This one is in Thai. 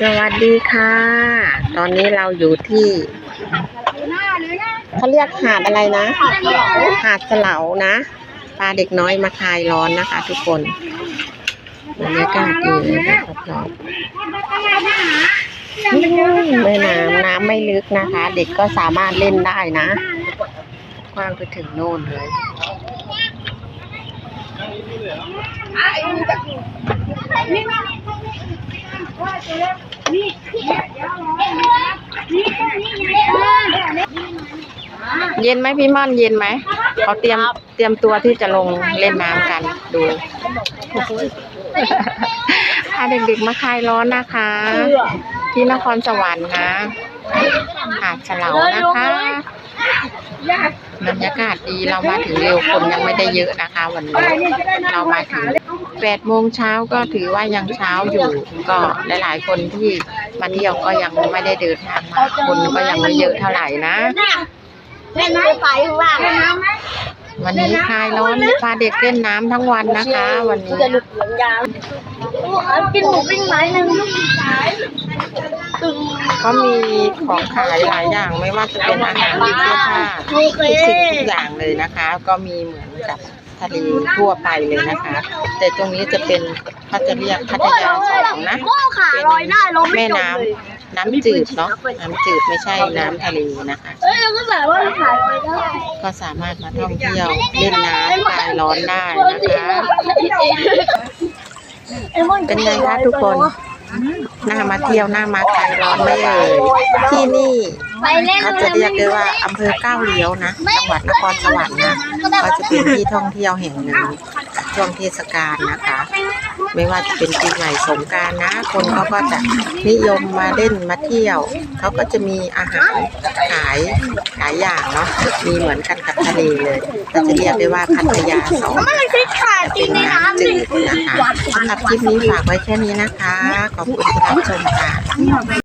สวัสดีค่ะ ตอนนี้เราอยู่ที่เขาเรียกหาดอะไรนะ หาดเสลานะปลาเด็กน้อยมาคลายร้อนนะคะ ทุกคนบรรยากาศดีเลยรอบๆแม่น้ำน้ำไม่ลึกนะคะ เด็กก็สามารถเล่นได้นะ กว้างไปถึงโน่นเลย เย็นไหมพี่ม่อนเย็นไหมเขาเตรียมเตรียมตัวที่จะลงเล่นน้ำกันดูพาเด็กๆมาคลายร้อนนะคะ ที่นครสวรรค์นะหาดเฉลานะคะ บรรยากาศดีเรามาถึงเร็วคนยังไม่ได้เยอะนะคะ วันนี้เรามาถึงแปดโมงเช้าก็ถือว่ายังเช้าอยู่ก็หลายๆ คนที่มาเที่ยวก็ยังไม่ได้เดินทางมาคนก็ยังไม่เยอะเท่าไหร่นะแม่นไปไปข้างล่าง วันนี้คลายร้อนพาเด็กเล่นน้ำทั้งวันนะคะ วันนี้จะหลุดเหลืองยาวกินหมูปิ้งไม้หนึ่งตึงเขามีของขายหลายอย่างไม่ว่าจะเป็นอาหารหรือเสื้อผ้าโอเคทุกสิ่งทุกอย่างเลยนะคะ ก็มีเหมือนกับทะเลทั่วไปเลยนะคะ แต่ตรงนี้จะเป็นเขาจะเรียกพัทยาสองนะโอ้ขาลอยได้ลงแม่ไม่จน้ำมเลย น้ำจืดเนาะน้ำจืดไม่ใช่น้ำทะเลนะคะเอ้ยเราก็แบบว่าขาลอยได้ก็สามารถมาท่องเที่ยวเล่นน้ำคลายร้อนได้นะคะเป็นไงคะทุกคนน่ามาเที่ยวน่ามาคลายร้อนไหม่เอ่ยที่นี่ไปเล่นเขาจะเรียกได้ว่าอำเภอก้าวเลี้ยวนะจังหวัดนครสวรรค์นะก็จะเป็นที่ท่องเที่ยวแห่งหนึ่งช่วงเทศกาลนะคะ ไม่ว่าจะเป็นปีใหม่สงกรารนะ คนเขาก็จะนิยมมาเล่นมาเที่ยว เขาก็จะมีอาหารขายหลายอย่างเนาะมีเหมือนกันกับทะเลเลยก็จะเรียกได้ว่าพัทยาสองมันใช้ขาจริเป็งนในน้ำน้ำจืดิดนะคะสำหรับคลิปนี้ฝากไว้แค่นี้นะคะ ขอบคุณที่รับชมค่ะ